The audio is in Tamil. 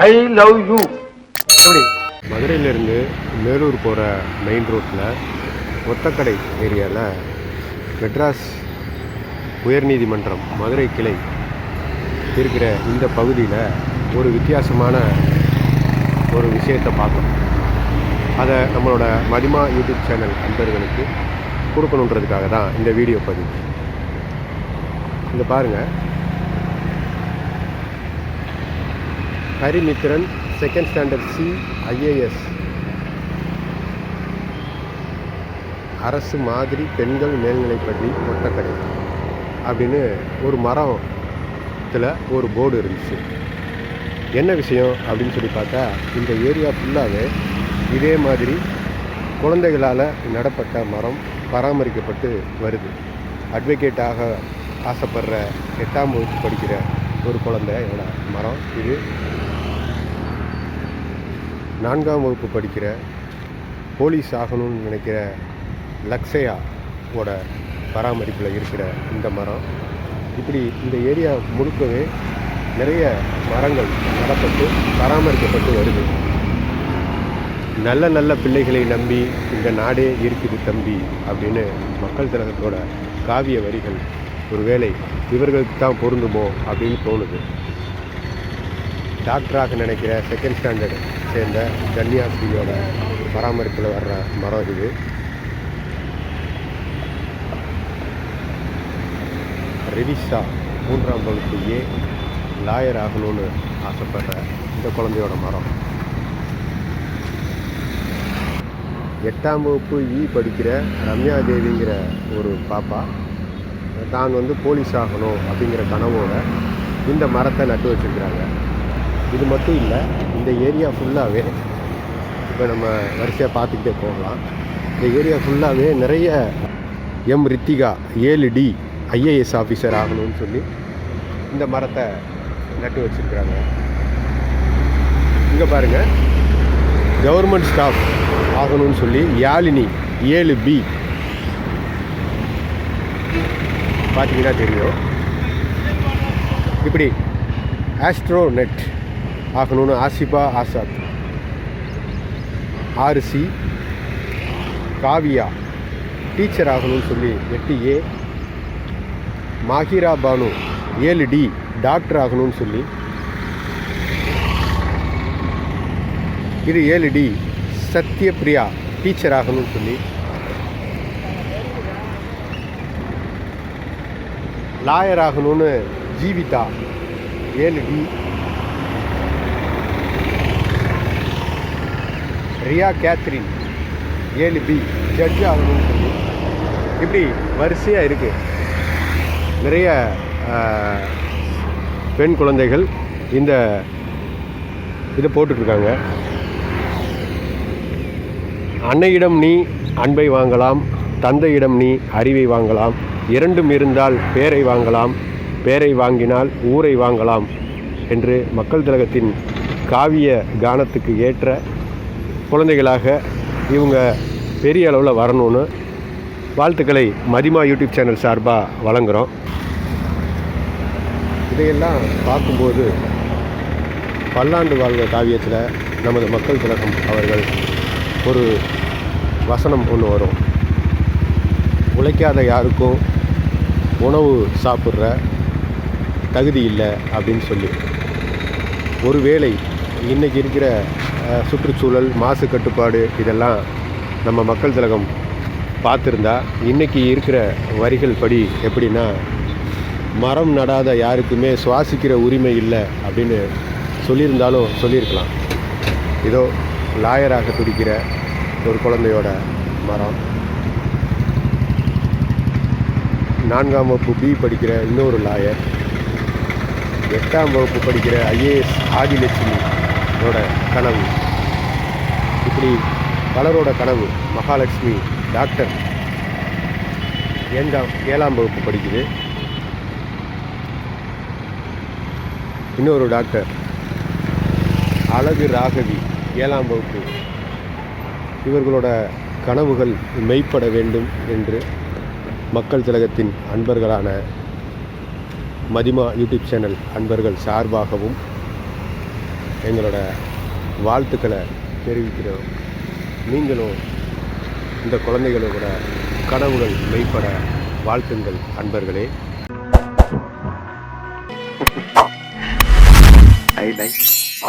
ஐ லவ் யூ எப்படி மதுரையிலேருந்து மேலூர் போகிற மெயின் ரோட்டில் ஒத்தக்கடை ஏரியாவில் மெட்ராஸ் உயர்நீதிமன்றம் மதுரை கிளை இருக்கிற இந்த பகுதியில் ஒரு வித்தியாசமான ஒரு விஷயத்தை பார்த்தோம் அதை நம்மளோட மதிமா யூடியூப் சேனல் அன்பர்களுக்கு கொடுக்கணுன்றதுக்காக தான் இந்த வீடியோ பதிவு. இந்த பாருங்கள் Harimithran second standard C IAS அரசு மாதிரி பெண்கள் மேல்நிலைப்பள்ளி ஒட்டக்கடை அப்படின்னு ஒரு மரத்தில் ஒரு போர்டு இருந்துச்சு. என்ன விஷயம் அப்படின்னு சொல்லி பார்த்தா இந்த ஏரியா ஃபுல்லாகவே இதே மாதிரி குழந்தைகளால் நடப்பட்ட மரம் பராமரிக்கப்பட்டு வருது. அட்வொகேட்டாக ஆசைப்படுற எட்டாம் வகுப்பு படிக்கிற ஒரு குழந்தையோட மரம் இது. நான்காம் வகுப்பு படிக்கிற போலீஸ் ஆகணும்னு நினைக்கிற லக்ஷயாவோட பராமரிப்பில் இருக்கிற இந்த மரம். இப்படி இந்த ஏரியா முழுக்கவே நிறைய மரங்கள் நடப்பட்டு பராமரிக்கப்பட்டு வருது. நல்ல நல்ல பிள்ளைகளை நம்பி இந்த நாடே இருக்குது தம்பி அப்படின்னு மக்கள் திலகத்தோட காவிய வரிகள் ஒருவேளை இவர்களுக்கு தான் பொருந்துமோ? அப்படின்னு தோணுது. டாக்டராக நினைக்கிற செகண்ட் ஸ்டாண்டர்ட் சேர்ந்த கன்னியாஸ்ரீயோட பராமரிப்பில் வர்ற மரம் இது. ரிவிஷா மூன்றாம் வகுப்பு ஏ லாயர் ஆகணும்னு ஆசைப்படுற இந்த குழந்தையோட மரம். எட்டாம் வகுப்பு இ படிக்கிற ரம்யா தேவிங்கிற ஒரு பாப்பா. தான் வந்து போலீஸ் ஆகணும் அப்படிங்கிற கனவோட இந்த மரத்தை நட்டு வச்சுருக்கிறாங்க. இது மட்டும் இல்லை இந்த ஏரியா ஃபுல்லாகவே இப்போ நம்ம வரிசையாக பார்த்துக்கிட்டே போகலாம். இந்த ஏரியா ஃபுல்லாகவே நிறைய எம் ரித்திகா ஏழு டி ஐஏஎஸ் ஆஃபீஸர் ஆகணும்னு சொல்லி இந்த மரத்தை நட்டு வச்சுருக்குறாங்க. இங்கே பாருங்கள் கவர்மெண்ட் ஸ்டாஃப் ஆகணும்னு சொல்லி யாழினி ஏழு பி பார்த்தீங்கன்னா தெரியும். இப்படி ஆஸ்ட்ரோ நெட் ஆகணும்னு Asifa Azad R C Kavya. Teacher ஆகணும்னு சொல்லி எட்டு ஏ. மாஹிரா பானு ஏழு டி. டாக்டர் ஆகணும்னு சொல்லி. இது ஏழு டி. சத்யபிரியா டீச்சர் ஆகணும்னு சொல்லி. லாயர் ஆகணும்னு ஜீவிதா ஏழு டி. ரியா கேத்ரின் ஏழு பி ஜட்ஜ் ஆகணும்னு சொல்லி இப்படி வரிசையாக இருக்குது நிறைய பெண் குழந்தைகள் இந்த இதை போட்டுட்ருக்காங்க. அன்னையிடம் நீ அன்பை வாங்கலாம் தந்தையிடம் நீ அறிவை வாங்கலாம் இரண்டும் இருந்தால் பேரை வாங்கலாம் பேரை வாங்கினால் ஊரை வாங்கலாம் என்று மக்கள் திலகத்தின் காவிய கானத்துக்கு ஏற்ற குழந்தைகளாக இவங்க பெரிய அளவில் வரணும்னு வாழ்த்துக்களை மதிமா யூடியூப் சேனல் சார்பாக வழங்குகிறோம் இதையெல்லாம் பார்க்கும்போது பல்லாண்டு வாழ்ந்த காவியத்தில் நமது மக்கள் திலகம் அவர்கள் ஒரு வசனம் ஒன்று வரும். உழைக்காத யாருக்கும் உணவு சாப்பிட்ற தகுதி இல்லை அப்படின்னு சொல்லி. ஒருவேளை இன்றைக்கி இருக்கிற சுற்றுச்சூழல் மாசு கட்டுப்பாடு இதெல்லாம் நம்ம மக்கள் திலகம் பார்த்துருந்தா இன்றைக்கி இருக்கிற வரிகள் படி எப்படின்னா மரம் நடாத யாருக்குமே சுவாசிக்கிற உரிமை இல்லை அப்படின்னு சொல்லியிருந்தாலும் சொல்லியிருக்கலாம். இதோ லாயராக துடிக்கிற ஒரு குழந்தையோட மரம். நான்காம் வகுப்பு பி படிக்கிற இன்னொரு லாயர். எட்டாம் வகுப்பு படிக்கிற ஐஏஎஸ் அவரோட கனவு. இப்படி பலரோட கனவு மகாலட்சுமி டாக்டர் ஏழாம் ஏழாம் வகுப்பு படிக்குது. இன்னொரு டாக்டர் அழகு ராகவி ஏழாம் வகுப்பு. இவர்களோட கனவுகள் மெய்ப்பட வேண்டும் என்று மக்கள் திலகத்தின் அன்பர்களான மதிமா யூடியூப் சேனல் அன்பர்கள் சார்பாகவும் எங்களோட வாழ்த்துக்களை தெரிவிக்கிறோம். நீங்களும் இந்த குழந்தைகளோட கனவுகள் மெய்ப்பட வாழ்த்துங்கள் அன்பர்களே. I like